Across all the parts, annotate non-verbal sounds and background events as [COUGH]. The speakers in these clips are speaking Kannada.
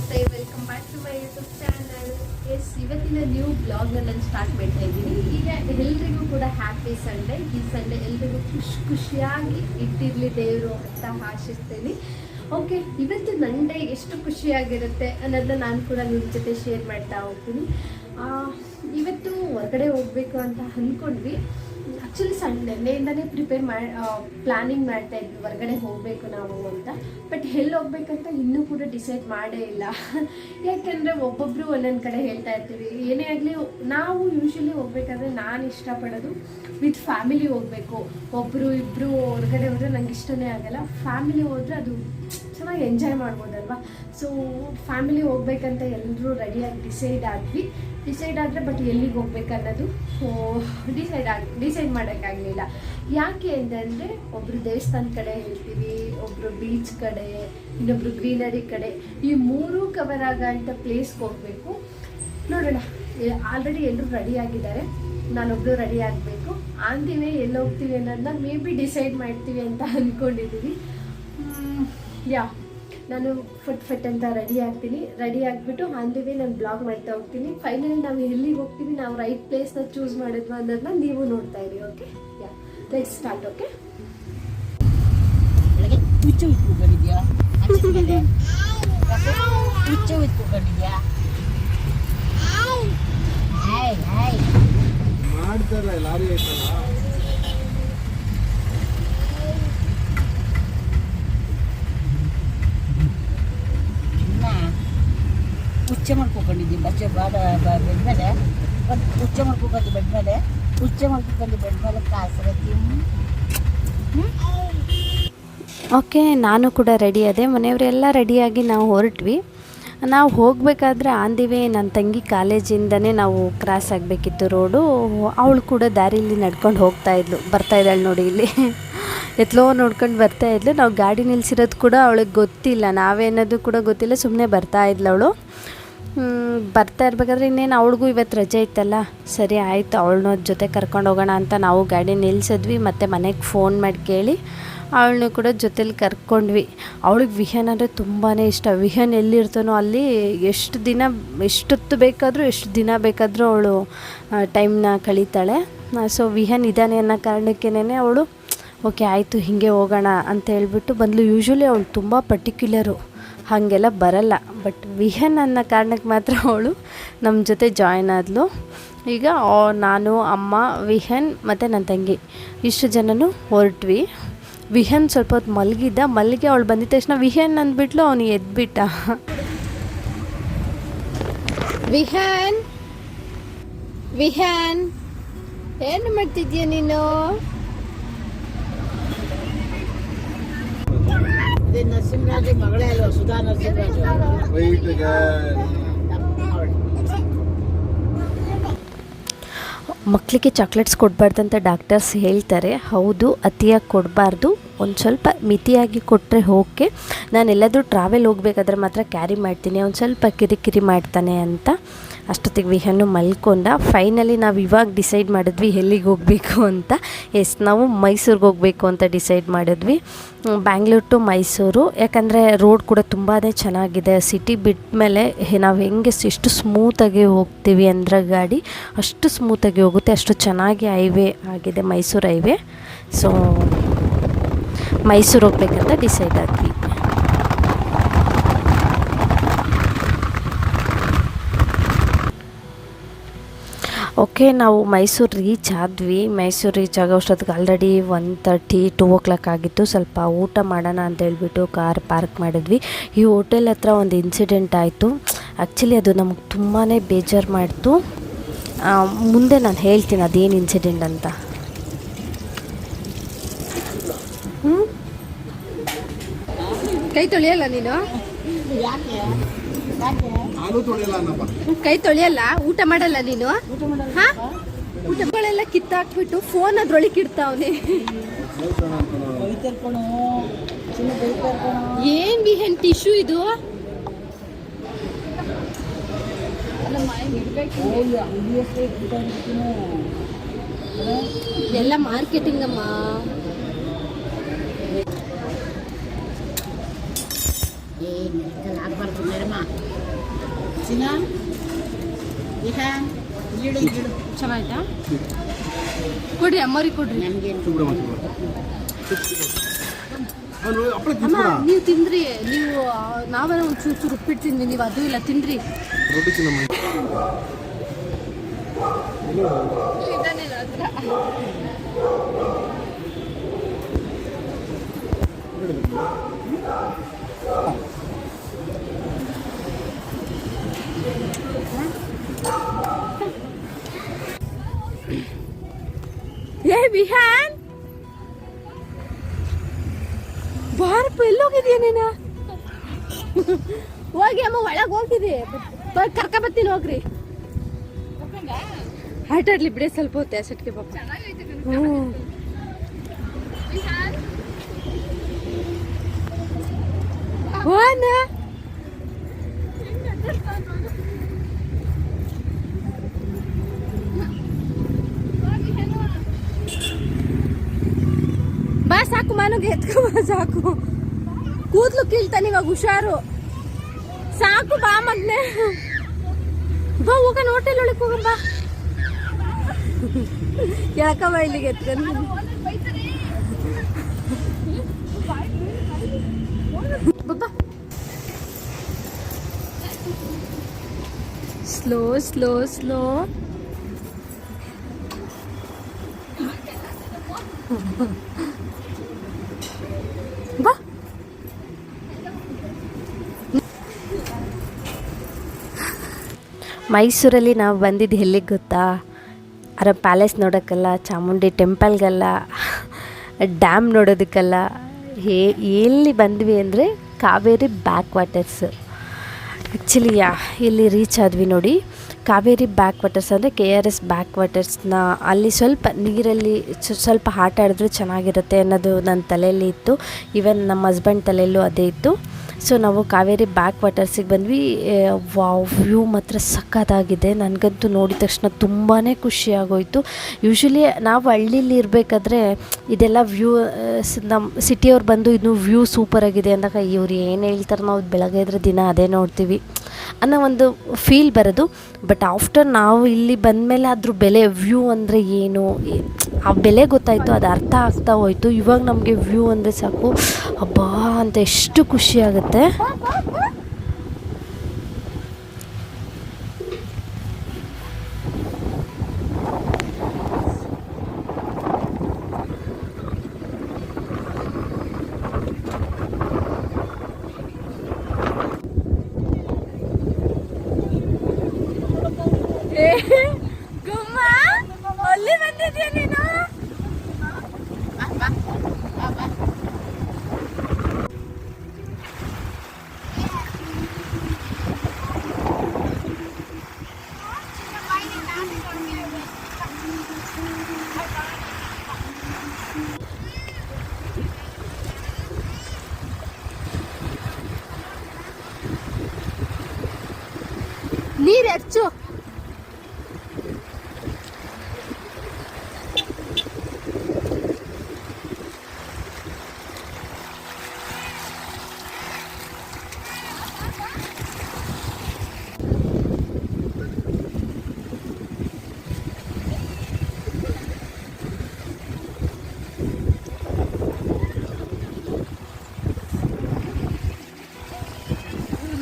ನಮಸ್ತೆ welcome back to my YouTube channel yes ಇವತ್ತಿನ ನ್ಯೂ ಬ್ಲಾಗ್ನ ನಾನು ಸ್ಟಾರ್ಟ್ ಮಾಡ್ತಾ ಇದ್ದೀನಿ. ಈಗ ಎಲ್ರಿಗೂ ಕೂಡ ಹ್ಯಾಪಿ ಸಂಡೇ ಈ ಸಂಡೇ ಎಲ್ರಿಗೂ ಖುಷಿ ಖುಷಿಯಾಗಿ ಇಟ್ಟಿರಲಿ ದೇವರು ಅಂತ ಆಶಿಸ್ತೀನಿ. ಓಕೆ ಇವತ್ತು ನನ್ನ ಡೇ ಎಷ್ಟು ಖುಷಿಯಾಗಿರುತ್ತೆ ಅನ್ನೋದನ್ನ ನಾನು ಕೂಡ ನಿಮ್ಮ ಜೊತೆ ಶೇರ್ ಮಾಡ್ತಾ ಹೋಗ್ತೀನಿ. ಇವತ್ತು ಹೊರಗಡೆ ಹೋಗಬೇಕು ಅಂತ ಅಂದ್ಕೊಂಡ್ವಿ. ಆ್ಯಕ್ಚುಲಿ ಸಂಡೆಯಿಂದನೇ ಪ್ರಿಪೇರ್ ಮಾಡಿ ಪ್ಲಾನಿಂಗ್ ಮಾಡ್ತಾ ಇದ್ವಿ. ಹೊರಗಡೆ ಹೋಗಬೇಕು ನಾವು ಅಂತ. ಬಟ್ ಎಲ್ಲಿ ಹೋಗ್ಬೇಕಂತ ಇನ್ನೂ ಕೂಡ ಡಿಸೈಡ್ ಮಾಡೇ ಇಲ್ಲ. ಯಾಕೆಂದರೆ ಒಬ್ಬೊಬ್ಬರು ಒಂದೊಂದು ಕಡೆ ಹೇಳ್ತಾ ಇರ್ತೀವಿ. ಏನೇ ಆಗಲಿ, ನಾವು ಯೂಶ್ವಲಿ ಹೋಗ್ಬೇಕಾದ್ರೆ ನಾನು ಇಷ್ಟಪಡೋದು ವಿತ್ ಫ್ಯಾಮಿಲಿ ಹೋಗಬೇಕು. ಒಬ್ಬರು ಇಬ್ಬರು ಹೊರಗಡೆ ಹೋದರೆ ನಂಗೆ ಇಷ್ಟನೇ ಆಗಲ್ಲ. ಫ್ಯಾಮಿಲಿ ಹೋದರೆ ಅದು ಚೆನ್ನಾಗಿ ಎಂಜಾಯ್ ಮಾಡ್ಬೋದಲ್ವಾ? ಸೊ ಫ್ಯಾಮಿಲಿ ಹೋಗ್ಬೇಕಂತ ಎಲ್ಲರೂ ರೆಡಿಯಾಗಿ ಡಿಸೈಡ್ ಆದ್ವಿ. ಡಿಸೈಡ್ ಆದರೆ ಬಟ್ ಎಲ್ಲಿಗೆ ಹೋಗ್ಬೇಕನ್ನೋದು? ಡಿಸೈಡ್ ಆಗಿ ಡಿಸೈಡ್ ಮಾಡೋಕ್ಕಾಗಲಿಲ್ಲ. ಯಾಕೆ ಅಂತಂದರೆ ಒಬ್ಬರು ದೇವಸ್ಥಾನ ಕಡೆ ಹೇಳ್ತೀವಿ ಒಬ್ಬರು ಬೀಚ್ ಕಡೆ, ಇನ್ನೊಬ್ರು ಗ್ರೀನರಿ ಕಡೆ, ಈ ಮೂರೂ ಕವರ್ ಆಗೋಂಥ ಪ್ಲೇಸ್ಗೆ ಹೋಗಬೇಕು. ನೋಡೋಣ ಆಲ್ರೆಡಿ ಎಲ್ಲರೂ ರೆಡಿ ಆಗಿದ್ದಾರೆ. ನಾನೊಬ್ಬರು ರೆಡಿ ಆಗಬೇಕು. ಆಂತೀವಿ ಎಲ್ಲಿ ಹೋಗ್ತೀವಿ ಅನ್ನೋದನ್ನ ಮೇ ಬಿ ಡಿಸೈಡ್ ಮಾಡ್ತೀವಿ ಅಂತ ಅಂದ್ಕೊಂಡಿದ್ದೀವಿ ಯಾ ನಾನು ಫಟ್ ಫಟ್ ಅಂತ ರೆಡಿ ಆಗ್ತೀನಿ. ರೆಡಿ ಆಗಿಬಿಟ್ಟು ಅಂದಿವೆ ನಾನು ಬ್ಲಾಗ್ ಮಾಡ್ತಾ ಹೋಗ್ತೀನಿ. ಫೈನಲಿ ನಾವು ಎಲ್ಲಿಗೆ ಹೋಗ್ತೀವಿ? ನಾವು ರೈಟ್ ಪ್ಲೇಸ್ನ ಚೂಸ್ ಮಾಡಿದ್ವಿ ಅನ್ನೋದನ್ನ ನೀವು ನೋಡ್ತಾ ಇರಿ okay yeah let start okay ಹುಚ್ಚು ಹುಚ್ಚು ಇಟ್ಕೊಂಡಿದ್ಯಾ ಹಾಯ್ ಲಾರಿ ಐತಲ್ಲ ಹುಚ್ಚ ಮಾಡ್ಕೊಂಡಿದ್ದೀನಿ ಬಚ್ಚ ಬಾಡ ಬೆಡ್ ಮೇಲೆ, ಒಂದು ಹುಚ್ಚ ಮಾಡ್ಕೊಕೊಂಡು ಬೆಡ್ ಮೇಲೆ, ಹುಚ್ಚ ಮಾಡ್ಕೊಂಡು ಬೆಡ್ ಮೇಲೆ ಕಾಸರ ತಿನ್ನು. ಓಕೆ, ನಾನು ಕೂಡ ರೆಡಿ ಅದೇ. ಮನೆಯವರೆಲ್ಲ ರೆಡಿಯಾಗಿ ನಾವು ಹೊರಟ್ವಿ. ನಾವು ಹೋಗಬೇಕಾದ್ರೆ ಆಂದಿವೆ ನನ್ನ ತಂಗಿ ಕಾಲೇಜಿಂದನೇ ನಾವು ಕ್ರಾಸ್ ಆಗಬೇಕಿತ್ತು ರೋಡು ಅವಳು ಕೂಡ ದಾರಿಲಿ ನಡ್ಕೊಂಡು ಹೋಗ್ತಾ ಇದ್ಲು. ಬರ್ತಾ ನೋಡಿ ಇಲ್ಲಿ. ಎತ್ಲೋ ನೋಡ್ಕೊಂಡು ಬರ್ತಾ ಇದ್ಲು. ನಾವು ಗಾಡಿ ನಿಲ್ಸಿರೋದು ಕೂಡ ಅವಳಿಗೆ ಗೊತ್ತಿಲ್ಲ. ನಾವೇ ಅನ್ನೋದು ಕೂಡ ಗೊತ್ತಿಲ್ಲ. ಸುಮ್ಮನೆ ಬರ್ತಾ ಇದ್ಲು ಅವಳು. ಬರ್ತಾ ಇರ್ಬೇಕಾದ್ರೆ ಇನ್ನೇನು ಅವಳಿಗೂ ಇವತ್ತು ರಜೆ ಇತ್ತಲ್ಲ? ಸರಿ, ಆಯಿತು, ಅವಳನ್ನ ಜೊತೆ ಕರ್ಕೊಂಡು ಹೋಗೋಣ ಅಂತ ನಾವು ಗಾಡಿ ನಿಲ್ಸಿದ್ವಿ, ಮತ್ತು ಮನೆಗೆ ಫೋನ್ ಮಾಡಿ ಕೇಳಿ ಅವಳನ್ನ ಕೂಡ ಜೊತೇಲಿ ಕರ್ಕೊಂಡ್ವಿ. ಅವಳಿಗೆ ವಿಹನ್ ಅಂದರೆ ತುಂಬಾ ಇಷ್ಟ. ವಿಹನ್ ಎಲ್ಲಿರ್ತಾನೋ ಅಲ್ಲಿ ಎಷ್ಟು ದಿನ, ಎಷ್ಟೊತ್ತು ಬೇಕಾದರೂ, ಎಷ್ಟು ದಿನ ಬೇಕಾದರೂ ಅವಳು ಟೈಮ್ನ ಕಳೀತಾಳೆ. ಸೊ ವಿಹನ್ ಇದ್ದಾನೆ ಅನ್ನೋ ಕಾರಣಕ್ಕೇನೆ ಅವಳು, ಓಕೆ, ಆಯಿತು, ಹೀಗೆ ಹೋಗೋಣ ಅಂತ ಹೇಳ್ಬಿಟ್ಟು ಬಂದಳು ಯೂಶ್ವಲಿ ಅವಳು ತುಂಬ ಪರ್ಟಿಕ್ಯುಲರು ಹಾಗೆಲ್ಲ ಬರಲ್ಲ. ಬಟ್ ವಿಹನ್ ಅನ್ನೋ ಕಾರಣಕ್ಕೆ ಮಾತ್ರ ಅವಳು ನಮ್ಮ ಜೊತೆ ಜಾಯ್ನ್ ಆದಳು ಈಗ ನಾನು, ಅಮ್ಮ, ವಿಹನ್ ಮತ್ತು ನನ್ನ ತಂಗಿ ಇಷ್ಟು ಜನನು ಹೊರಟ್ವಿ. ವಿಹನ್ ಸ್ವಲ್ಪ ಹೊತ್ತು ಮಲಗಿದ್ದ. ಮಲ್ಲಿಗೆ ಅವಳು ಬಂದಿದ್ದ ತಕ್ಷಣ ವಿಹನ್ ಅಂದ್ಬಿಟ್ಲು, ಅವನು ಎದ್ಬಿಟ್ಟ. ವಿಹನ್ ವಿಹನ್, ಏನು ಮಾಡ್ತಿದ್ಯಾ ನೀನು? ಮಗಳೇ ಅಲ್ವಾ? ಸುಧಾ ಮಕ್ಕಳಿಗೆ ಚಾಕ್ಲೇಟ್ಸ್ ಕೊಡಬಾರ್ದಂತ ಡಾಕ್ಟರ್ಸ್ ಹೇಳ್ತಾರೆ. ಹೌದು ಅತಿಯಾಗಿ ಕೊಡಬಾರ್ದು. ಒಂದು ಸ್ವಲ್ಪ ಮಿತಿಯಾಗಿ ಕೊಟ್ಟರೆ ಓಕೆ. ನಾನು ಎಲ್ಲಾದರೂ ಟ್ರಾವೆಲ್ ಹೋಗಬೇಕಾದ್ರೆ ಮಾತ್ರ ಕ್ಯಾರಿ ಮಾಡ್ತೀನಿ. ಒಂದು ಸ್ವಲ್ಪ ಕಿರಿಕಿರಿ ಮಾಡ್ತಾನೆ ಅಂತ ಅಷ್ಟೊತ್ತಿಗೆ ವಿಹನ್ನು ಮಲ್ಕೊಂಡ ಫೈನಲಿ ನಾವು ಇವಾಗ ಡಿಸೈಡ್ ಮಾಡಿದ್ವಿ ಎಲ್ಲಿಗೆ ಹೋಗಬೇಕು ಅಂತ. ಎಸ್ ನಾವು ಮೈಸೂರಿಗೆ ಹೋಗಬೇಕು ಅಂತ ಡಿಸೈಡ್ ಮಾಡಿದ್ವಿ. ಬ್ಯಾಂಗ್ಳೂರ್ ಟು ಮೈಸೂರು. ಯಾಕಂದರೆ ರೋಡ್ ಕೂಡ ತುಂಬಾ ಚೆನ್ನಾಗಿದೆ. ಸಿಟಿ ಬಿಟ್ಟ ಮೇಲೆ ನಾವು ಹೆಂಗೆ ಎಷ್ಟು ಸ್ಮೂತಾಗಿ ಹೋಗ್ತೀವಿ ಅಂದರೆ ಗಾಡಿ, ಅಷ್ಟು ಸ್ಮೂತಾಗಿ ಹೋಗುತ್ತೆ. ಅಷ್ಟು ಚೆನ್ನಾಗಿ ಹೈವೇ ಆಗಿದೆ ಮೈಸೂರು ಹೈವೇ ಸೊ ಮೈಸೂರು ಹೋಗ್ಬೇಕಂತ ಡಿಸೈಡ್ ಆದ್ವಿ. ಓಕೆ ನಾವು ಮೈಸೂರು ರೀಚ್ ಆದ್ವಿ. ಮೈಸೂರು ರೀಚ್ ಆಗೋ ಅಷ್ಟೊತ್ತಿಗೆ already one thirty two o'clock ಆಗಿತ್ತು. ಸ್ವಲ್ಪ ಊಟ ಮಾಡೋಣ ಅಂತ ಹೇಳ್ಬಿಟ್ಟು ಕಾರ್ ಪಾರ್ಕ್ ಮಾಡಿದ್ವಿ. ಈ ಹೋಟೆಲ್ ಹತ್ರ ಒಂದು ಇನ್ಸಿಡೆಂಟ್ ಆಯಿತು. ಆ್ಯಕ್ಚುಲಿ ಅದು ನಮಗೆ ತುಂಬಾ ಬೇಜಾರು ಮಾಡಿತು. ಮುಂದೆ ನಾನು ಹೇಳ್ತೀನಿ ಅದೇನು ಇನ್ಸಿಡೆಂಟ್ ಅಂತ. ಕೈ ತೊಳೆಯಲ್ಲ ನೀನು? ಕೈ ತೊಳೆಯಲ್ಲ? ಊಟ ಮಾಡಲ್ಲ ನೀನು? ಹಾ? ಊಟಗಳೆಲ್ಲ ಕಿತ್ತಾಕ್ಬಿಟ್ಟು ಫೋನ್ ಅದ್ರೊಳಗೆ ಇಡ್ತಾವನೆ. ಏನ್ ವಿಹನ್ ಟಿಶ್ಯೂ ಇದು? ಎಲ್ಲ ಮಾರ್ಕೆಟಿಂಗ್ ಅಮ್ಮ. ಏ ಮೆಡಿಕಲ್ ಆಗಬಾರ್ದು ಮೇಡಮ ಸಿನಾ ಇಡು ಚೆನ್ನಾಯ್ತಾ ಕೊಡ್ರಿ. ಅಮ್ಮರಿಗೆ ಕೊಡ್ರಿ ಹಪ್ಪಳ ಅಮ್ಮ ನೀವು ತಿಂದ್ರಿ. ನೀವು ನಾವೇ ಒಂದು ಚೂರು ಚೂರು ಉಪ್ಪಿಟ್ಟು ತಿಂದ್ವಿ ನೀವು ಅದು ಇಲ್ಲ ತಿನ್ರಿ. ರೊಟ್ಟಿ ತಿನ್ನಮ್ಮ ಏ ವಿಹಾನ್ ಬಾರಪ್ಪ ಎಲ್ಲೋಗಿದ್ಯಾ ನೀನು ಹೋಗಿ ಅಮ್ಮ ಒಳಗೆ ಹೋಗಿದಿ ಕರ್ಕ ಬರ್ತೀನಿ ಹೋಗ್ರಿ ಆಟ ಆಡ್ಲಿ ಬಿಡಿ ಸ್ವಲ್ಪ ಹೊತ್ತೆ ಅಷ್ಟಕ್ಕೆ ಪಾಪ ಹ್ಞೂ ಹೋನ ಸಾಕು ಮಾನಗೆ ಎತ್ಕೊ ಬಾ ಸಾಕು. ಕೂದ್ಲು ಕೀಳ್ತಾನೆ ಇವಾಗ, ಹುಷಾರು. ಸಾಕು ಬಾ ಮಗ್ನೆ ಬಾ, ಹೋಗೋಣ ಹೋಟೆಲ್ ಒಳಗೆ ಹೋಗೋಣ, ಬಾ. ಯಾಕಮ್ಮ ಇಲ್ಲಿಗೆ ಎತ್ಕೊಂಡು ಬಾ ಸ್ಲೋ ಸ್ಲೋ ಸ್ಲೋ ಬಾ ಮೈಸೂರಲ್ಲಿ ನಾವು ಬಂದಿದ್ದು ಎಲ್ಲಿಗೆ ಗೊತ್ತಾ? ಅರ ಪ್ಯಾಲೇಸ್ ನೋಡೋಕ್ಕಲ್ಲ ಚಾಮುಂಡಿ ಟೆಂಪಲ್ಗೆಲ್ಲ, ಡ್ಯಾಮ್ ನೋಡೋದಕ್ಕಲ್ಲ. ಹೇ, ಎಲ್ಲಿ ಬಂದ್ವಿ ಅಂದರೆ Kaveri back waters actually yeah, ಇಲ್ಲಿ ರೀಚ್ ಆದ್ವಿ ನೋಡಿ. ಕಾವೇರಿ ಬ್ಯಾಕ್ ವಾಟರ್ಸ್ ಅಂದರೆ ಕೆ ಆರ್ ಎಸ್ ಬ್ಯಾಕ್ ವಾಟರ್ಸ್ನ ಅಲ್ಲಿ ಸ್ವಲ್ಪ ನೀರಲ್ಲಿ ಸ್ವ- ಸ್ವಲ್ಪ ಆಟ ಆಡಿದ್ರೆ ಚೆನ್ನಾಗಿರುತ್ತೆ ಅನ್ನೋದು ನನ್ನ ತಲೆಯಲ್ಲಿ ಇತ್ತು. ಈವನ್ ನಮ್ಮ ಹಸ್ಬೆಂಡ್ ತಲೆಯಲ್ಲೂ ಅದೇ ಇತ್ತು. ಸೊ ನಾವು ಕಾವೇರಿ ಬ್ಯಾಕ್ ವಾಟರ್ಸಿಗೆ ಬಂದ್ವಿ. ವಾವ್ ವ್ಯೂ ಮಾತ್ರ ಸಖತ್ತಾಗಿದೆ. ನನಗಂತೂ ನೋಡಿದ ತಕ್ಷಣ ತುಂಬಾ ಖುಷಿಯಾಗೋಯಿತು ಯೂಶ್ವಲಿ ನಾವು ಹಳ್ಳೀಲಿ ಇರಬೇಕಾದ್ರೆ ಇದೆಲ್ಲ ವ್ಯೂ ನಮ್ಮ ಸಿಟಿಯವ್ರು ಬಂದು ಇದು ವ್ಯೂ ಸೂಪರಾಗಿದೆ ಅಂದಾಗ, ಇವ್ರು ಏನು ಹೇಳ್ತಾರೆ ನಾವು ಬೆಳಗ್ಗೆ ಇದ್ರೆ ದಿನ ಅದೇ ನೋಡ್ತೀವಿ ಅನ್ನೋ ಒಂದು ಫೀಲ್ ಬರೋದು. ಬಟ್ ಆಫ್ಟರ್ ನಾವು ಇಲ್ಲಿ ಬಂದಮೇಲೆ ಅದ್ರ ಬೆಲೆ ವ್ಯೂ ಅಂದರೆ ಏನು? ಆ ಬೆಲೆ ಗೊತ್ತಾಯಿತು, ಅದು ಅರ್ಥ ಆಗ್ತಾ ಹೋಯಿತು. ಇವಾಗ ನಮಗೆ ವ್ಯೂ ಅಂದರೆ ಸಾಕು. ಅಬ್ಬಾ, ಅಂತ ಎಷ್ಟು ಖುಷಿ ಆಗುತ್ತೆ ಗುಮ್ಮ ಅಲ್ಲಿ ಬಂದಿದ್ಯಾ ನೀನು ನೀರು ಹೆಚ್ಚು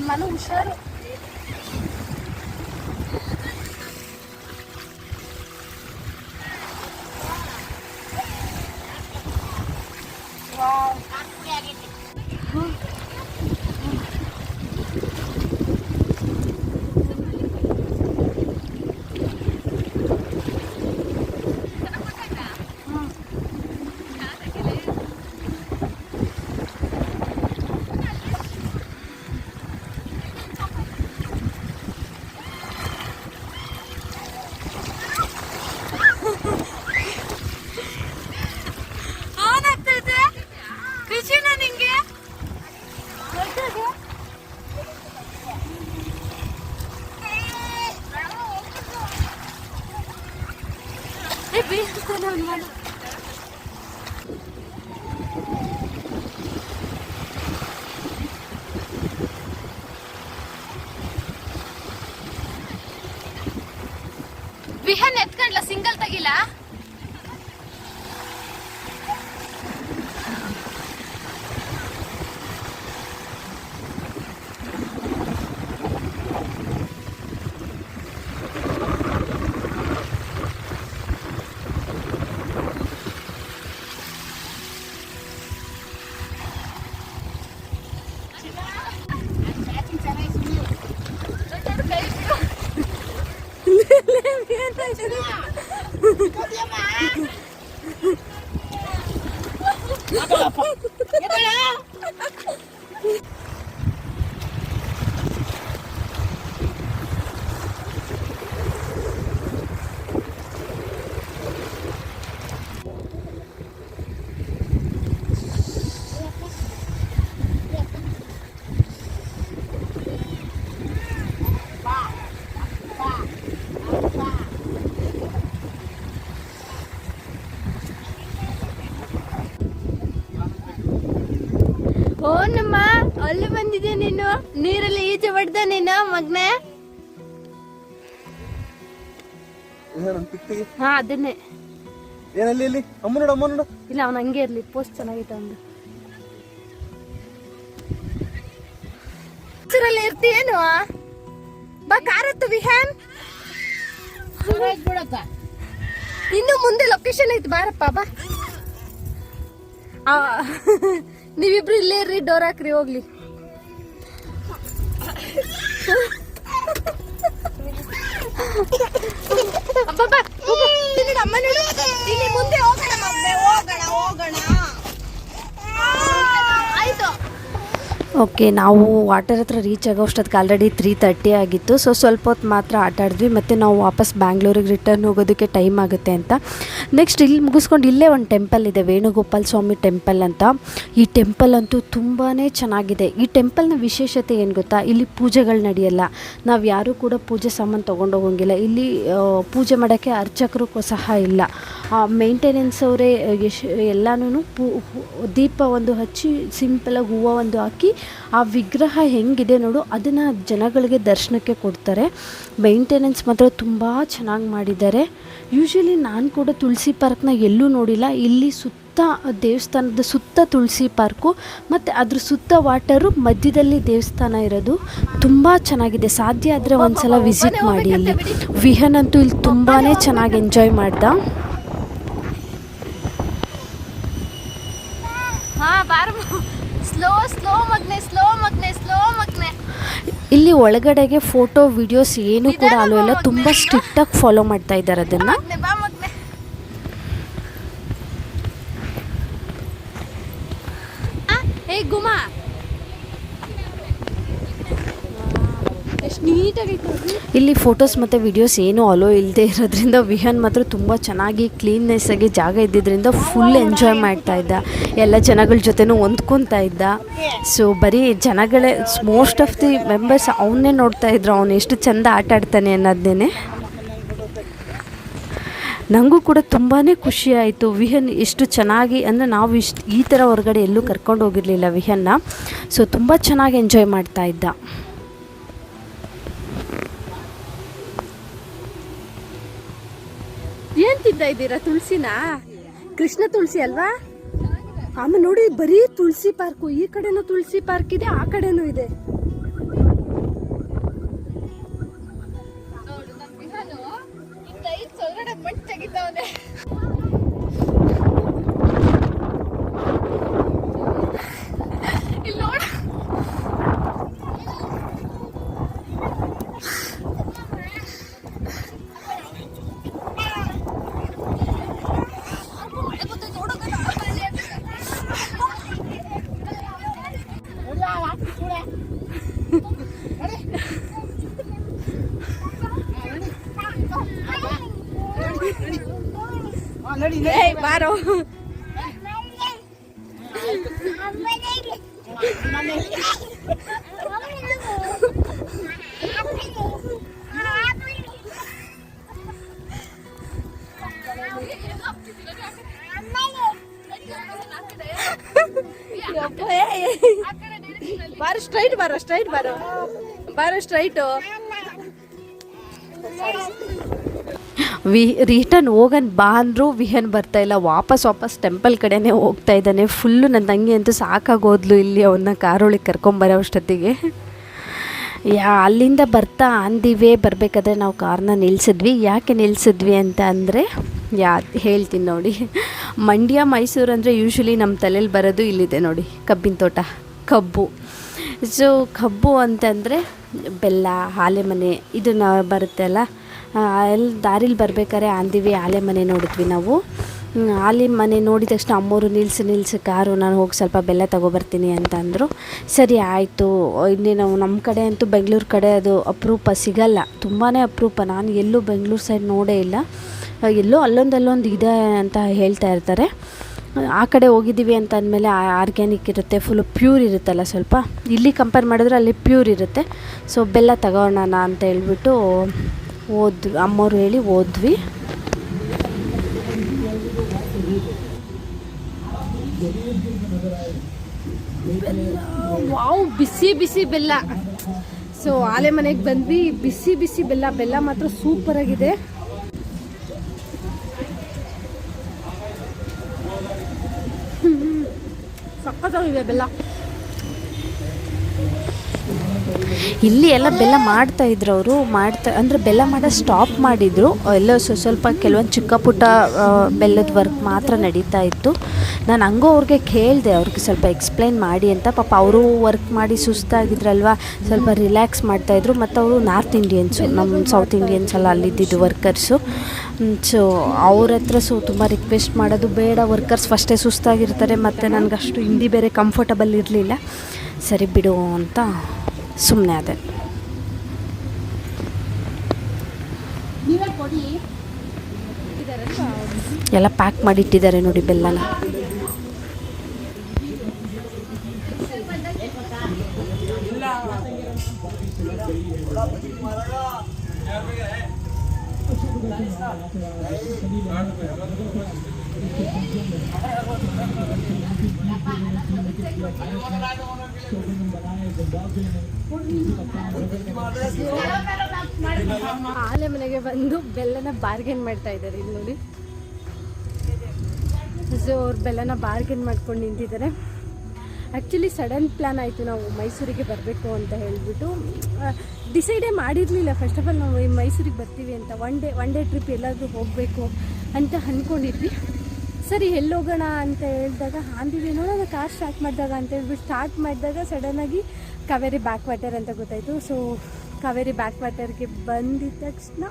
ಮನ ಹುಷಾರು 这个地方别别再这样我干嘛呀你干嘛你干嘛 ಅಲ್ಲಿ ಬಂದಿದೆ ನೀನು. ನೀರಲ್ಲಿ ಈಜೆ ಬಡ್ದ ನೀನು ಮಗ್ನೆ. ಹಾ ಅದನ್ನೇ. ಏನಲ್ಲಿ ಇಲ್ಲಿ? ಅಮ್ಮ ನೋಡು ಅಮ್ಮ ನೋಡು. ಇಲ್ಲ ಅವನ ಹಂಗೆ ಇರ್ಲಿ ಪೋಸ್ಟ್ ಚೆನ್ನಾಗಿತ್ತು ಒಂದು ಇರ್ತಿ ಏನು? ಬಾ ಕಾರತ್ತು ವಿಹಾನ್. ಇನ್ನು ಮುಂದೆ ಲೊಕೇಶನ್ ಐತೆ ಬಾರಪ್ಪ ಬಾ. ನೀವಿಬ್ರು ಇಲ್ಲೇ ಇರ್ರಿ ಡೋರ್ ಹಾಕ್ರಿ ಹೋಗ್ಲಿ. [LAUGHS] ಇಲ್ಲಿ ಮುಂದೆ ಹೋಗೋಣ ಹೋಗೋಣ. ಆಯ್ತು. ಓಕೆ, ನಾವು ವಾಟರ್ ಹತ್ರ ರೀಚ್ ಆಗೋ ಅಷ್ಟೊತ್ತಿಗೆ ಆಲ್ರೆಡಿ ತ್ರೀ ತರ್ಟಿ ಆಗಿತ್ತು. ಸೊ ಸ್ವಲ್ಪ ಹೊತ್ತು ಮಾತ್ರ ಆಟ ಆಡಿದ್ವಿ, ಮತ್ತು ನಾವು ವಾಪಸ್ ಬ್ಯಾಂಗ್ಳೂರಿಗೆ ರಿಟರ್ನ್ ಹೋಗೋದಕ್ಕೆ ಟೈಮ್ ಆಗುತ್ತೆ ಅಂತ. ನೆಕ್ಸ್ಟ್ ಇಲ್ಲಿ ಮುಗಿಸ್ಕೊಂಡು ಇಲ್ಲೇ ಒಂದು ಟೆಂಪಲ್ ಇದೆ, ವೇಣುಗೋಪಾಲ್ ಸ್ವಾಮಿ ಟೆಂಪಲ್ ಅಂತ. ಈ ಟೆಂಪಲ್ ಅಂತೂ ತುಂಬಾ ಚೆನ್ನಾಗಿದೆ. ಈ ಟೆಂಪಲ್ನ ವಿಶೇಷತೆ ಏನು ಗೊತ್ತಾ? ಇಲ್ಲಿ ಪೂಜೆಗಳು ನಡೆಯಲ್ಲ. ನಾವು ಯಾರೂ ಕೂಡ ಪೂಜೆ ಸಾಮಾನು ತೊಗೊಂಡೋಗಂಗಿಲ್ಲ ಇಲ್ಲಿ ಪೂಜೆ ಮಾಡೋಕ್ಕೆ ಅರ್ಚಕರು ಸಹ ಇಲ್ಲ. ಮೇಂಟೆನೆನ್ಸ್ ಅವರೇ ಎಲ್ಲನೂ ಪೂ ದೀಪ ಒಂದು ಹಚ್ಚಿ ಸಿಂಪಲಾಗಿ ಹೂವು ಒಂದು ಹಾಕಿ ಆ ವಿಗ್ರಹ ಹೆಂಗಿದೆ ನೋಡು, ಅದನ್ನು ಜನಗಳಿಗೆ ದರ್ಶನಕ್ಕೆ ಕೊಡ್ತಾರೆ. ಮೈಂಟೆನೆನ್ಸ್ ಮಾತ್ರ ತುಂಬ ಚೆನ್ನಾಗಿ ಮಾಡಿದ್ದಾರೆ. ಯೂಶ್ವಲಿ ನಾನು ಕೂಡ ತುಳಸಿ ಪಾರ್ಕ್ನ ಎಲ್ಲೂ ನೋಡಿಲ್ಲ. ಇಲ್ಲಿ ಸುತ್ತ ದೇವಸ್ಥಾನದ ಸುತ್ತ ತುಳಸಿ ಪಾರ್ಕು, ಮತ್ತು ಅದ್ರ ಸುತ್ತ ವಾಟರು ಮಧ್ಯದಲ್ಲಿ ದೇವಸ್ಥಾನ ಇರೋದು. ತುಂಬ ಚೆನ್ನಾಗಿದೆ. ಸಾಧ್ಯ ಆದರೆ ಒಂದ್ಸಲ ವಿಸಿಟ್ ಮಾಡಿ ಇಲ್ಲಿ. ವಿಹನ್ ಅಂತೂ ಇಲ್ಲಿ ತುಂಬಾ ಚೆನ್ನಾಗಿ ಎಂಜಾಯ್ ಮಾಡ್ದ ಹಾ ಬಾರ ಸ್ಲೋ ಸ್ಲೋ ಮಗ್ನೆ ಸ್ಲೋ ಮಗ್ನೆ ಸ್ಲೋ ಮಗ್ನೆ. ಇಲ್ಲಿ ಒಳಗಡೆಗೆ ಫೋಟೋ ವಿಡಿಯೋಸ್ ಏನು ಕೂಡ ಅಲೋ ಇಲ್ಲ ಸ್ಟ್ರಿಕ್ಟ್ ಆಗಿ ಫಾಲೋ ಮಾಡ್ತಾ ಇದ್ದಾರೆ ಅದನ್ನು ಮಗ್ನೆ ಬಾ ಮಗ್ನೆ ಏ ಗುಮಾ ಎಷ್ಟು ನೀಟಾಗಿ ಇಲ್ಲಿ ಫೋಟೋಸ್ ಮತ್ತು ವಿಡಿಯೋಸ್ ಏನೂ ಅಲೋ ಇಲ್ಲದೆ ಇರೋದ್ರಿಂದ ವಿಹನ್ ಮಾತ್ರ ತುಂಬ ಚೆನ್ನಾಗಿ ಕ್ಲೀನ್ನೆಸ್ ಆಗಿ ಜಾಗ ಇದ್ದಿದ್ದರಿಂದ ಫುಲ್ ಎಂಜಾಯ್ ಮಾಡ್ತಾ ಇದ್ದ. ಎಲ್ಲ ಜನಗಳ ಜೊತೆನೂ ಹೊಂದ್ಕೊತಾ ಇದ್ದ. ಸೊ ಬರೀ ಜನಗಳೇ ಮೋಸ್ಟ್ ಆಫ್ ದಿ ಮೆಂಬರ್ಸ್ ಅವನ್ನೇ ನೋಡ್ತಾ ಇದ್ರು. ಅವನು ಎಷ್ಟು ಚೆಂದ ಆಟ ಆಡ್ತಾನೆ ಅನ್ನೋದನ್ನೇ. ನನಗೂ ಕೂಡ ತುಂಬಾ ಖುಷಿ ಆಯಿತು. ವಿಹನ್ ಎಷ್ಟು ಚೆನ್ನಾಗಿ, ಅಂದರೆ ನಾವು ಇಷ್ಟು ಈ ಥರ ಹೊರಗಡೆ ಎಲ್ಲೂ ಕರ್ಕೊಂಡು ಹೋಗಿರಲಿಲ್ಲ ವಿಹನ್ನ. ಸೊ ತುಂಬ ಚೆನ್ನಾಗಿ ಎಂಜಾಯ್ ಮಾಡ್ತಾ ಇದ್ದ. ತಿಂತಾ ಇದ್ದೀರಾ? ತುಳಸಿನಾ? ಕೃಷ್ಣ ತುಳಸಿ ಅಲ್ವಾ? ಆಮೇಲೆ ನೋಡಿ ಬರೀ ತುಳಸಿ ಪಾರ್ಕು. ಈ ಕಡೆನೂ ತುಳಸಿ ಪಾರ್ಕ್ ಇದೆ ಆ ಕಡೆನೂ ಇದೆ. ಏಯ್, ಸ್ಟ್ರೈಟು. ವಿ ರಿಟರ್ನ್ ಹೋಗನ್ ಬಾ ಅಂದರೂ ವಿಹನ್ ಬರ್ತಾ ಇಲ್ಲ. ವಾಪಸ್ ವಾಪಸ್ ಟೆಂಪಲ್ ಕಡೆನೇ ಹೋಗ್ತಾ ಇದ್ದಾನೆ. ಫುಲ್ಲು ನನ್ನ ತಂಗಿ ಅಂತೂ ಸಾಕಾಗೋದ್ಲು ಇಲ್ಲಿ ಅವನ್ನ ಕಾರೊಳಗೆ ಕರ್ಕೊಂಬರೋ ಅಷ್ಟೊತ್ತಿಗೆ. ಯಾ, ಅಲ್ಲಿಂದ ಬರ್ತಾ ಅಂದಿವೆ ಬರಬೇಕಾದ್ರೆ ನಾವು ಕಾರ್ನ ನಿಲ್ಲಿಸಿದ್ವಿ ಯಾಕೆ ನಿಲ್ಲಿಸಿದ್ವಿ ಅಂತ ಅಂದರೆ, ಯಾ, ಹೇಳ್ತೀನಿ ನೋಡಿ. ಮಂಡ್ಯ, ಮೈಸೂರು ಅಂದರೆ ಯೂಶ್ವಲಿ ನಮ್ಮ ತಲೆಯಲ್ಲಿ ಬರೋದು ಇಲ್ಲಿದೆ ನೋಡಿ. ಕಬ್ಬಿನ ತೋಟ, ಕಬ್ಬು. ಸೊ ಕಬ್ಬು ಅಂತಂದರೆ ಬೆಲ್ಲ ಆಲೆಮನೆ ಇದನ್ನ ಬರುತ್ತೆ ಅಲ್ಲ? ದಾರಿಲಿ ಬರ್ಬೇಕಾದ್ರೆ ಅಂದಿವಿ ಮನೆ ನೋಡಿದ್ವಿ ನಾವು. ಹಾಲಿ ಮನೆ ನೋಡಿದ ತಕ್ಷಣ ಅಮ್ಮೋರು ನಿಲ್ಸು ನಿಲ್ಸು, ಕಾರು, ನಾನು ಹೋಗಿ ಸ್ವಲ್ಪ ಬೆಲ್ಲ ತೊಗೊಬರ್ತೀನಿ ಅಂತ ಅಂದರು. ಸರಿ, ಆಯಿತು. ಇಲ್ಲಿ ನಾವು ನಮ್ಮ ಕಡೆ ಅಂತೂ ಬೆಂಗಳೂರು ಕಡೆ ಅದು ಅಪರೂಪ ಸಿಗಲ್ಲ. ತುಂಬಾ ಅಪರೂಪ. ನಾನು ಎಲ್ಲೂ ಬೆಂಗಳೂರು ಸೈಡ್ ನೋಡೇ ಇಲ್ಲ. ಎಲ್ಲೋ ಅಲ್ಲೊಂದಲ್ಲೊಂದು ಅಲ್ಲೊಂದು ಇದೆ ಅಂತ ಹೇಳ್ತಾ ಇರ್ತಾರೆ. ಆ ಕಡೆ ಹೋಗಿದ್ದೀವಿ ಅಂತ ಅಂದಮೇಲೆ ಆರ್ಗ್ಯಾನಿಕ್ ಇರುತ್ತೆ ಫುಲ್ ಪ್ಯೂರ್ ಇರುತ್ತಲ್ಲ ಸ್ವಲ್ಪ. ಇಲ್ಲಿ ಕಂಪೇರ್ ಮಾಡಿದ್ರೆ ಅಲ್ಲಿ ಪ್ಯೂರ್ ಇರುತ್ತೆ. ಸೊ ಬೆಲ್ಲ ತಗೋಣ ಅಂತ ಹೇಳ್ಬಿಟ್ಟು ಓದ್ವಿ ಅಮ್ಮವ್ರು ಹೇಳಿ ಓದ್ವಿ ವಾವ್ ಬಿಸಿ ಬಿಸಿ ಬೆಲ್ಲ. ಸೊ ಆಲೆ ಮನೆಗೆ ಬಂದ್ವಿ, ಬಿಸಿ ಬಿಸಿ ಬೆಲ್ಲ. ಬೆಲ್ಲ ಮಾತ್ರ ಸೂಪರ್ ಆಗಿದೆ ಸಖತ್ತಾಗಿದೆ ಬೆಲ್ಲ ಇಲ್ಲಿ ಎಲ್ಲ ಬೆಲ್ಲ ಮಾಡ್ತಾ ಇದ್ರು ಅವರು, ಮಾಡ್ತಾ ಅಂದರೆ ಬೆಲ್ಲ ಮಾಡೋ ಸ್ಟಾಪ್ ಮಾಡಿದ್ರು. ಎಲ್ಲ ಸ್ವ- ಸ್ವಲ್ಪ ಕೆಲವೊಂದು ಚಿಕ್ಕ ಪುಟ್ಟ ಬೆಲ್ಲದ ವರ್ಕ್ ಮಾತ್ರ ನಡೀತಾ ಇತ್ತು. ನಾನು ಹಂಗೂ ಅವ್ರಿಗೆ ಕೇಳಿದೆ, ಅವ್ರಿಗೆ ಸ್ವಲ್ಪ ಎಕ್ಸ್ಪ್ಲೈನ್ ಮಾಡಿ ಅಂತ. ಪಾಪ ಅವರು ವರ್ಕ್ ಮಾಡಿ ಸುಸ್ತಾಗಿದ್ರಲ್ವಾ, ಸ್ವಲ್ಪ ರಿಲ್ಯಾಕ್ಸ್ ಮಾಡ್ತಾಯಿದ್ರು ಮತ್ತು ಅವರು ನಾರ್ತ್ ಇಂಡಿಯನ್ಸು ನಮ್ಮ ಸೌತ್ ಇಂಡಿಯನ್ಸ್ ಎಲ್ಲ ಅಲ್ಲಿದ್ದಿದ್ದು ವರ್ಕರ್ಸು ಸೊ ಅವ್ರ ಹತ್ರ ಸೊ ತುಂಬ ರಿಕ್ವೆಸ್ಟ್ ಮಾಡೋದು ಬೇಡ. ವರ್ಕರ್ಸ್ ಫಸ್ಟೇ ಸುಸ್ತಾಗಿರ್ತಾರೆ, ಮತ್ತು ನನಗಷ್ಟು ಹಿಂದಿ ಬೇರೆ ಕಂಫರ್ಟಬಲ್ ಇರಲಿಲ್ಲ. ಸರಿ ಬಿಡು ಅಂತ ಸುಮ್ಮನೆ ಅದೇ. ಎಲ್ಲ ಪ್ಯಾಕ್ ಮಾಡಿಟ್ಟಿದ್ದಾರೆ ನೋಡಿ ಬೆಲ್ಲನ. ಆಲೆ ಮನೆಗೆ ಬಂದು ಬೆಲ್ಲನ ಬಾರ್ಗೇನ್ ಮಾಡ್ತಾ ಇದ್ದಾರೆ ಇಲ್ಲಿ ನೋಡಿ. ಸೊ ಅವ್ರು ಬೆಲ್ಲನ ಬಾರ್ಗೇನ್ ಮಾಡ್ಕೊಂಡು ನಿಂತಿದ್ದಾರೆ. ಆ್ಯಕ್ಚುಲಿ ಸಡನ್ ಪ್ಲ್ಯಾನ್ ಆಯಿತು ನಾವು ಮೈಸೂರಿಗೆ ಬರಬೇಕು ಅಂತ ಹೇಳಿಬಿಟ್ಟು. ಡಿಸೈಡೇ ಮಾಡಿರಲಿಲ್ಲ. ಫಸ್ಟ್ ಆಫ್ ಆಲ್ ನಾವು ಮೈಸೂರಿಗೆ ಬರ್ತೀವಿ ಅಂತ. One day one day trip ಎಲ್ಲಾದರೂ ಹೋಗಬೇಕು ಅಂತ ಅಂದ್ಕೊಂಡಿದ್ವಿ ಸರಿ ಎಲ್ಲಿ ಹೋಗೋಣ ಅಂತ ಹೇಳಿದಾಗ ಹಾಂದಿವಿ ನೋಡೋಣ, ಕಾರ್ ಸ್ಟಾರ್ಟ್ ಮಾಡಿದಾಗ ಅಂತ ಹೇಳ್ಬಿಟ್ಟು ಸ್ಟಾರ್ಟ್ ಮಾಡಿದಾಗ ಸಡನ್ನಾಗಿ ಕಾವೇರಿ ಬ್ಯಾಕ್ ವಾಟರ್ ಅಂತ ಗೊತ್ತಾಯಿತು. ಸೊ ಕಾವೇರಿ ಬ್ಯಾಕ್ ವಾಟರ್ಗೆ ಬಂದಿದ ತಕ್ಷಣ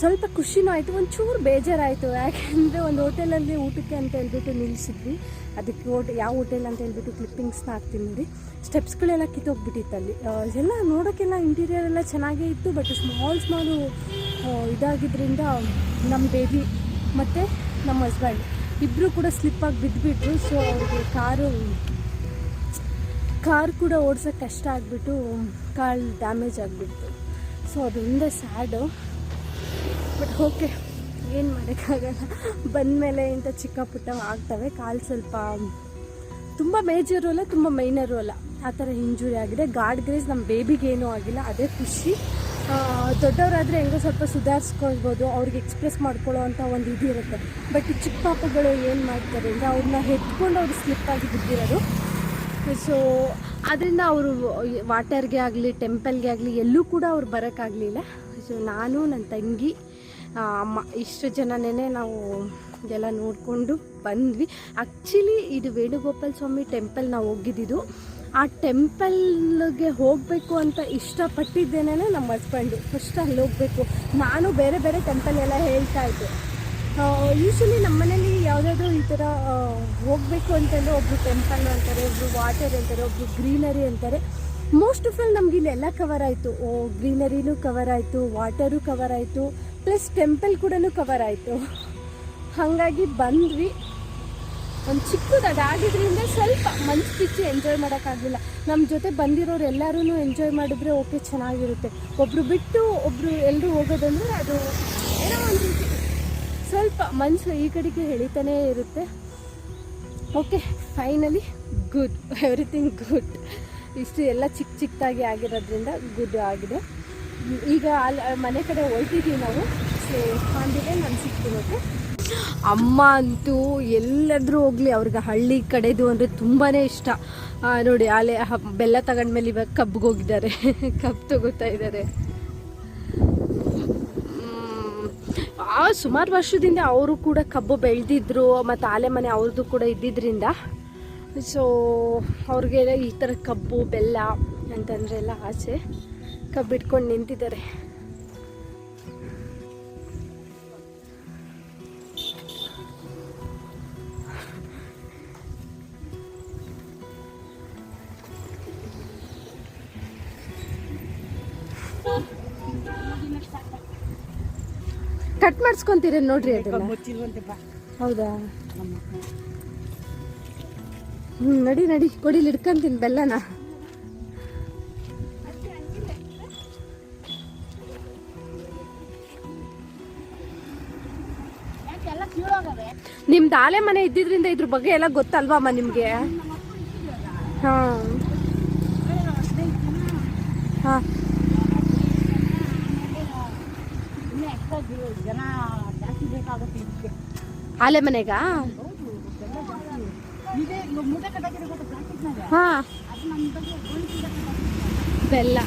ಸ್ವಲ್ಪ ಖುಷಿನೂ ಆಯಿತು, ಒಂಚೂರು ಬೇಜಾರಾಯಿತು. ಯಾಕೆಂದರೆ ಒಂದು ಹೋಟೆಲಲ್ಲಿ ಊಟಕ್ಕೆ ಅಂತ ಹೇಳ್ಬಿಟ್ಟು ನಿಲ್ಲಿಸಿದ್ವಿ ಅದಕ್ಕೆ ಹೋಟ್, ಯಾವ ಹೋಟೆಲ್ ಅಂತ ಹೇಳ್ಬಿಟ್ಟು ಕ್ಲಿಪ್ಪಿಂಗ್ಸ್ನ ಹಾಕ್ತೀನಿ ನೋಡಿ. ಸ್ಟೆಪ್ಸ್ಗಳೆಲ್ಲ ಕಿತ್ತೋಗ್ಬಿಟ್ಟಿತ್ತು ಅಲ್ಲಿ. ಎಲ್ಲ ನೋಡೋಕ್ಕೆಲ್ಲ ಇಂಟೀರಿಯರ್ ಎಲ್ಲ ಚೆನ್ನಾಗೇ ಇತ್ತು ಬಟ್ ಸ್ಮಾಲ್ ಸ್ಮಾಲು ಇದಾಗಿದ್ದರಿಂದ ನಮ್ಮ ಬೇಬಿ ಮತ್ತು ನಮ್ಮ ಹಸ್ಬೆಂಡ್ ಇಬ್ಬರು ಕೂಡ ಸ್ಲಿಪ್ಪಾಗಿ ಬಿದ್ದುಬಿಟ್ರು ಸೊ ಅವ್ರಿಗೆ ಕಾರು, ಕಾರ್ ಕೂಡ ಓಡ್ಸೋಕ್ಕೆ ಕಷ್ಟ ಆಗಿಬಿಟ್ಟು ಕಾಲು ಡ್ಯಾಮೇಜ್ ಆಗಿಬಿಡ್ತು. ಸೊ ಅದೊಂದೇ ಸ್ಯಾಡು ಬಟ್ ಓಕೆ ಏನು ಮಾಡೋಕ್ಕಾಗಲ್ಲ ಬಂದಮೇಲೆ ಇಂಥ ಚಿಕ್ಕ ಪುಟ್ಟ ಆಗ್ತವೆ. ಕಾಲು ಸ್ವಲ್ಪ, ತುಂಬ ಮೇಜರು ಅಲ್ಲ ತುಂಬ ಮೈನರು ಅಲ್ಲ ಆ ಥರ ಇಂಜುರಿ ಆಗಿದೆ. ಗಾಡ್ ಗ್ರೇಸ್ ನಮ್ಮ ಬೇಬಿಗೇನೂ ಆಗಿಲ್ಲ. ಅದೇ ಖುಷಿ. ದೊಡ್ಡವರಾದರೆ ಹೆಂಗೋ ಸ್ವಲ್ಪ ಸುಧಾರಿಸ್ಕೊಳ್ಬೋದು, ಅವ್ರಿಗೆ ಎಕ್ಸ್ಪ್ರೆಸ್ ಮಾಡ್ಕೊಳ್ಳೋ ಅಂತ ಒಂದು ಇದು ಇರುತ್ತೆ. ಬಟ್ ಚಿಕ್ಕ ಪಾಪಗಳು ಏನು ಮಾಡ್ತಾರೆ ಅಂದರೆ ಅವ್ರನ್ನ ಹೆತ್ಕೊಂಡು ಅವ್ರು ಸ್ಲಿಪ್ಪಾಗಿ ಬಿದ್ದಿರೋದು. ಸೊ ಅದರಿಂದ ಅವರು ವಾಟರ್ಗೆ ಆಗಲಿ, ಟೆಂಪಲ್ಗೆ ಆಗಲಿ, ಎಲ್ಲೂ ಕೂಡ ಅವ್ರು ಬರೋಕ್ಕಾಗಲಿಲ್ಲ. ಸೊ ನಾನು ನನ್ನ ತಂಗಿ ಅಮ್ಮ, ಇಷ್ಟು ಜನನೇ ನಾವು ಇದೆಲ್ಲ ನೋಡಿಕೊಂಡು ಬಂದ್ವಿ. ಆ್ಯಕ್ಚುಲಿ ಇದು ವೇಣುಗೋಪಾಲ ಸ್ವಾಮಿ ಟೆಂಪಲ್ ನಾವು ಹೋಗಿದ್ದಿದ್ದು. ಆ ಟೆಂಪಲ್ಗೆ ಹೋಗಬೇಕು ಅಂತ ಇಷ್ಟಪಟ್ಟಿದ್ದೇನೆ ನಮ್ಮ ಹಸ್ಬೆಂಡು. ಫಸ್ಟ್ ಅಲ್ಲಿ ಹೋಗಬೇಕು. ನಾನು ಬೇರೆ ಬೇರೆ ಟೆಂಪಲ್ ಎಲ್ಲ ಹೇಳ್ತಾ ಇದ್ದೆ. ಯೂಶ್ವಲಿ ನಮ್ಮ ಮನೇಲಿ ಯಾವುದಾದ್ರು ಈ ಥರ ಹೋಗಬೇಕು ಅಂತಂದರೆ ಒಬ್ಬರು ಟೆಂಪಲ್ ಅಂತಾರೆ ಒಬ್ಬರು ವಾಟರ್ ಅಂತಾರೆ ಒಬ್ಬರು ಗ್ರೀನರಿ ಅಂತಾರೆ. ಮೋಸ್ಟ್ ಆಫ್ ಆಲ್ ನಮ್ಗೆ ಇಲ್ಲೆಲ್ಲ ಕವರ್ ಆಯಿತು. ಓ, ಗ್ರೀನರಿನೂ ಕವರ್ ಆಯಿತು, ವಾಟರು ಕವರ್ ಆಯಿತು ಪ್ಲಸ್ ಟೆಂಪಲ್ ಕೂಡ ಕವರ್ ಆಯಿತು. ಹಾಗಾಗಿ ಬಂದ್ವಿ. ಒಂದು ಚಿಕ್ಕದಾಗಿದ್ದರಿಂದ ಸ್ವಲ್ಪ ಮನ್ಸು ಬಿಚ್ಚಿ ಎಂಜಾಯ್ ಮಾಡೋಕ್ಕಾಗಲಿಲ್ಲ ನಮ್ಮ ಜೊತೆ ಬಂದಿರೋರು ಎಲ್ಲರೂ ಎಂಜಾಯ್ ಮಾಡಿದ್ರೆ ಓಕೆ ಚೆನ್ನಾಗಿರುತ್ತೆ. ಒಬ್ಬರು ಬಿಟ್ಟು ಒಬ್ಬರು ಎಲ್ಲರೂ ಹೋಗೋದಂದ್ರೆ ಅದು ಏನೋ ಒಂದು ರೀತಿ ಸ್ವಲ್ಪ ಮನಸ್ಸು ಈ ಕಡೆಗೆ ಎಳಿತಾನೇ ಇರುತ್ತೆ. Okay finally good everything good ಇಷ್ಟು ಎಲ್ಲ ಚಿಕ್ಕ ಚಿಕ್ಕದಾಗಿ ಆಗಿರೋದ್ರಿಂದ ಗುಡ್ ಆಗಿದೆ. ಈಗ ಅಲ್ಲಿ ಮನೆ ಕಡೆ ಹೊರಟಿದ್ದೀವಿ ನಾವು. ಸೊ ನಾನು ಸಿಗ್ತೀನಿ ಅಮ್ಮ ಅಂತೂ ಎಲ್ಲಾದರೂ ಹೋಗಲಿ, ಅವ್ರಿಗೆ ಹಳ್ಳಿ ಕಡೆದು ಅಂದರೆ ತುಂಬಾ ಇಷ್ಟ. ನೋಡಿ, ಅಲೆ ಬೆಲ್ಲ ತಗೊಂಡ್ಮೇಲೆ ಇವಾಗ ಕಬ್ಬಿಗೆ ಹೋಗಿದ್ದಾರೆ. [LAUGHS] ಕಬ್ಬು ತಗೋತಾ ಇದ್ದಾರೆ. ಸುಮಾರು ವರ್ಷದಿಂದ ಅವರು ಕೂಡ ಕಬ್ಬು ಬೆಳೆದಿದ್ರು, ಮತ್ತು ಆಲೆ ಮನೆ ಅವ್ರದ್ದು ಕೂಡ ಇದ್ದಿದ್ದರಿಂದ ಸೊ ಅವ್ರಿಗೆ ಈ ಥರ ಕಬ್ಬು, ಬೆಲ್ಲ ಅಂತಂದ್ರೆ ಎಲ್ಲ ಆಸೆ. ಕಬ್ಬು ಇಟ್ಕೊಂಡು ನಿಂತಿದ್ದಾರೆ. ಕಟ್ ಮಾಡಿಸ್ಕೊಂತೀರ ನೋಡ್ರಿ ಅದನ್ನ? ಹೌದಾ? ಹ್ಞೂ ನಡಿ ನಡಿ. ಕೊಡಿಲಿ ಇಡ್ಕೊಂತೀನಿ ಬೆಲ್ಲನ. ನಿಮ್ದು ಆಲೆ ಮನೆ ಇದ್ದಿದ್ರಿಂದ ಇದ್ರ ಬಗ್ಗೆ ಎಲ್ಲ ಗೊತ್ತಲ್ವಾ ಅಮ್ಮ ನಿಮಗೆ ಹಾಂ ಹಾಂ ಇನ್ನೂ ಎಕ್ಸ್ಟ್ರಾ ಜನ ಜಾಸ್ತಿ ಬೇಕಾಗುತ್ತೆ ಇದಕ್ಕೆ. ಆಲೆ ಮನೆಗಾ? ಇದೇ ಮೂಟೆ ಕಟ್ಟಾಕಿರೋ ಗೊತ್ತಾ ಪ್ಲಾಸ್ಟಿಕ್ನಾಗ ಹಾಂ. ಅದು ನಮ್ಮ ಬಗ್ಗೆ ಗೋಣಿಚೀಲ ಬೆಲ್ಲ.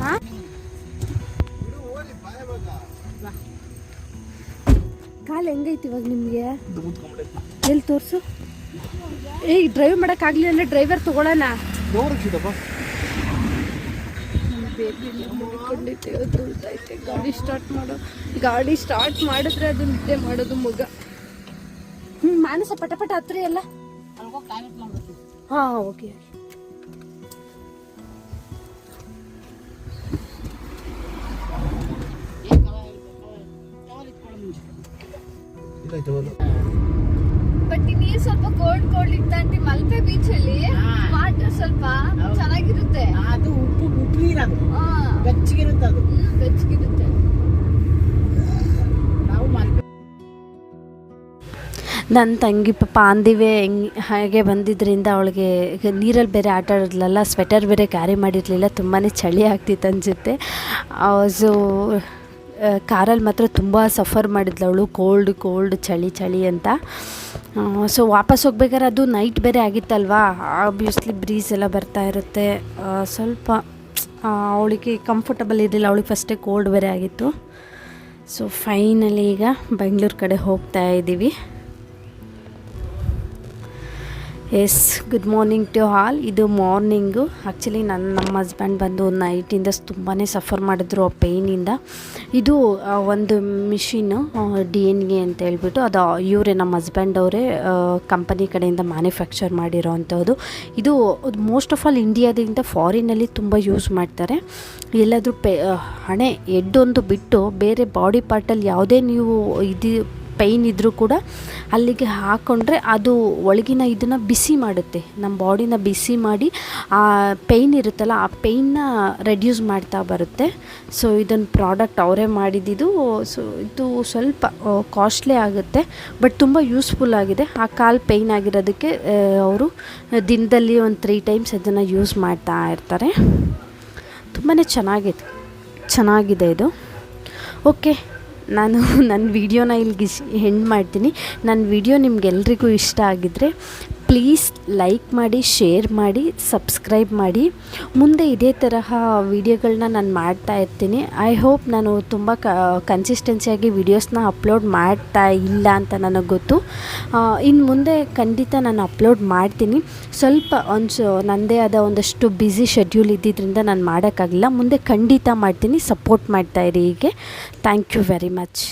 ಹಾಂ. ಕಾಲು ಹೆಂಗೈತಿ ಇವಾಗ ನಿಮಗೆ? ಎಲ್ಲಿ ತೋರಿಸು? ಏಯ್ ಡ್ರೈವ್ ಮಾಡೋಕ್ಕಾಗಲಿ ಅಂದರೆ ಡ್ರೈವರ್ ತಗೊಳ್ಳೋಣ ಗಾಡಿ ಸ್ಟಾರ್ಟ್ ಮಾಡೋ ಗಾಡಿ ಸ್ಟಾರ್ಟ್ ಮಾಡಿದ್ರೆ ಅದು ನಿದ್ದೆ ಮಾಡೋದು ಮಗ. ಹ್ಞೂ ಮಾನಸ ಪಟ ಪಟ ಹತ್ರ ಎಲ್ಲ. ಹಾಂ ಓಕೆ ಏನ್ ಕವ ಕವಲ್ ಇಟ್ಕೊಳ್ಳೋ ಮುಂಚೆ ಬಟ್ ನೀರ್ ಸ್ವಲ್ಪ ಕೋಲ್ಡ್ ಕೋಲ್ಡ್ ಇತ್ತಂತಿ ಮಲ್ಪೆ ಬೀಚ್ ಅಲ್ಲಿ. ವಾಟರ್ ಸ್ವಲ್ಪ ಚೆನ್ನಾಗಿರುತ್ತೆ. ಅದು ಉಪ್ಪು ಉಪ್ಪು ನೀರು ಅದು. ಬೆಚ್ಚಗಿರುತ್ತೆ ಅದು. ಬೆಚ್ಚಗಿರುತ್ತೆ. ನಾವು ಮಲ್ಪೆ ನನ್ನ ತಂಗಿ ಪಾಪ ಅಂದಿವೆ ಹೆಂಗ್ ಹಾಗೆ ಬಂದಿದ್ದರಿಂದ ಅವಳಿಗೆ ನೀರಲ್ಲಿ ಬೇರೆ ಆಟ ಆಡಿದ್ಲಲ್ಲ ಸ್ವೆಟರ್ ಬೇರೆ ಕ್ಯಾರಿ ಮಾಡಿರಲಿಲ್ಲ ತುಂಬಾ ಚಳಿ ಆಗ್ತಿತ್ತು ಅನಿಸುತ್ತೆ. ಸೊ ಕಾರಲ್ಲಿ ಮಾತ್ರ ತುಂಬ ಸಫರ್ ಮಾಡಿದ್ಲು ಅವಳು ಕೋಲ್ಡ್ ಕೋಲ್ಡ್ ಚಳಿ ಚಳಿ ಅಂತ. ಸೊ ವಾಪಸ್ ಹೋಗ್ಬೇಕಾದ್ರೆ ಅದು ನೈಟ್ ಬೇರೆ ಆಗಿತ್ತಲ್ವಾ? ಆಬ್ವಿಯಸ್ಲಿ ಬ್ರೀಸ್ ಎಲ್ಲ ಬರ್ತಾ ಇರುತ್ತೆ. ಸ್ವಲ್ಪ ಅವಳಿಗೆ ಕಂಫರ್ಟಬಲ್ ಇರಲಿಲ್ಲ. ಅವಳಿಗೆ ಫಸ್ಟೇ ಕೋಲ್ಡ್ ಬೇರೆ ಆಗಿತ್ತು. ಸೊ ಫೈನಲಿ ಈಗ ಬೆಂಗಳೂರು ಕಡೆ ಹೋಗ್ತಾ ಇದ್ದೀವಿ yes good morning to all ಇದು ಮಾರ್ನಿಂಗು ಆ್ಯಕ್ಚುಲಿ ನನ್ನ, ನಮ್ಮ ಹಸ್ಬೆಂಡ್ ಬಂದು ನೈಟಿಂದ ತುಂಬಾ ಸಫರ್ ಮಾಡಿದ್ರು, ಆ ಪೇಯ್ನಿಂದ ಇದು. ಒಂದು ಮಿಷಿನ್ನು ಡಿ ಎನ್ ಎ ಅಂತ ಹೇಳ್ಬಿಟ್ಟು ಅದು, ಇವರೇ ನಮ್ಮ ಹಸ್ಬೆಂಡ್ ಅವರೇ ಕಂಪನಿ ಕಡೆಯಿಂದ ಮ್ಯಾನುಫ್ಯಾಕ್ಚರ್ ಮಾಡಿರೋ ಅಂಥದ್ದು ಇದು ಮೋಸ್ಟ್ ಆಫ್ ಆಲ್ ಇಂಡಿಯಾದಿಂದ ಫಾರಿನಲ್ಲಿ ತುಂಬ ಯೂಸ್ ಮಾಡ್ತಾರೆ. ಎಲ್ಲಾದರೂ ಪೆ ಹಣೆ ಎಡ್ಡೊಂದು ಬಿಟ್ಟು ಬೇರೆ ಬಾಡಿ ಪಾರ್ಟಲ್ಲಿ ಯಾವುದೇ ನೀವು ಇದು ಪೈನ್ ಇದ್ದರೂ ಕೂಡ ಅಲ್ಲಿಗೆ ಹಾಕ್ಕೊಂಡ್ರೆ ಅದು ಒಳಗಿನ ಇದನ್ನು ಬಿಸಿ ಮಾಡುತ್ತೆ. ನಮ್ಮ ಬಾಡಿನ ಬಿಸಿ ಮಾಡಿ ಆ ಪೈನ್ ಇರುತ್ತಲ್ಲ, ಆ ಪೈನ್ನ ರೆಡ್ಯೂಸ್ ಮಾಡ್ತಾ ಬರುತ್ತೆ. ಸೊ ಇದನ್ನು ಪ್ರಾಡಕ್ಟ್ ಅವರೇ ಮಾಡಿದ್ದು ಸೊ, ಇದು ಸ್ವಲ್ಪ ಕಾಸ್ಟ್ಲಿ ಆಗುತ್ತೆ, ಬಟ್ ತುಂಬ ಯೂಸ್ಫುಲ್ ಆಗಿದೆ. ಆ ಕಾಲು ಪೈನ್ ಆಗಿರೋದಕ್ಕೆ ಅವರು ದಿನದಲ್ಲಿ ಒಂದು ತ್ರೀ ಟೈಮ್ಸ್ ಅದನ್ನು ಯೂಸ್ ಮಾಡ್ತಾ ಇರ್ತಾರೆ. ತುಂಬಾ ಚೆನ್ನಾಗಿದೆ ಚೆನ್ನಾಗಿದೆ ಇದು. ಓಕೆ. ನಾನು [LAUGHS] ನನ್ನ ವೀಡಿಯೋನ ಇಲ್ಲಿಗೆ ಹೆಂಡ್ ಮಾಡ್ತೀನಿ. ನನ್ನ ವಿಡಿಯೋ ನಿಮ್ಗೆಲ್ರಿಗೂ ಇಷ್ಟ ಆಗಿದ್ದರೆ ಪ್ಲೀಸ್ ಲೈಕ್ ಮಾಡಿ ಶೇರ್ ಮಾಡಿ ಸಬ್ಸ್ಕ್ರೈಬ್ ಮಾಡಿ. ಮುಂದೆ ಇದೇ ತರಹ ವಿಡಿಯೋಗಳನ್ನ ನಾನು ಮಾಡ್ತಾ ಇರ್ತೀನಿ. ಐ ಹೋಪ್ ನಾನು ತುಂಬ ಕ ಕನ್ಸಿಸ್ಟೆನ್ಸಿಯಾಗಿ ವೀಡಿಯೋಸ್ನ ಅಪ್ಲೋಡ್ ಮಾಡ್ತಾ ಇಲ್ಲ ಅಂತ ನನಗೆ ಗೊತ್ತು. ಇನ್ನು ಮುಂದೆ ಖಂಡಿತ ನಾನು ಅಪ್ಲೋಡ್ ಮಾಡ್ತೀನಿ. ಸ್ವಲ್ಪ ಒಂದು ನನ್ನದೇ ಆದ ಒಂದಷ್ಟು ಬ್ಯುಸಿ ಶೆಡ್ಯೂಲ್ ಇದ್ದಿದ್ದರಿಂದ ನಾನು ಮಾಡೋಕ್ಕಾಗಲಿಲ್ಲ ಮುಂದೆ ಖಂಡಿತ ಮಾಡ್ತೀನಿ. ಸಪೋರ್ಟ್ ಮಾಡ್ತಾಯಿರಿ ಹೀಗೆ. Thank you very much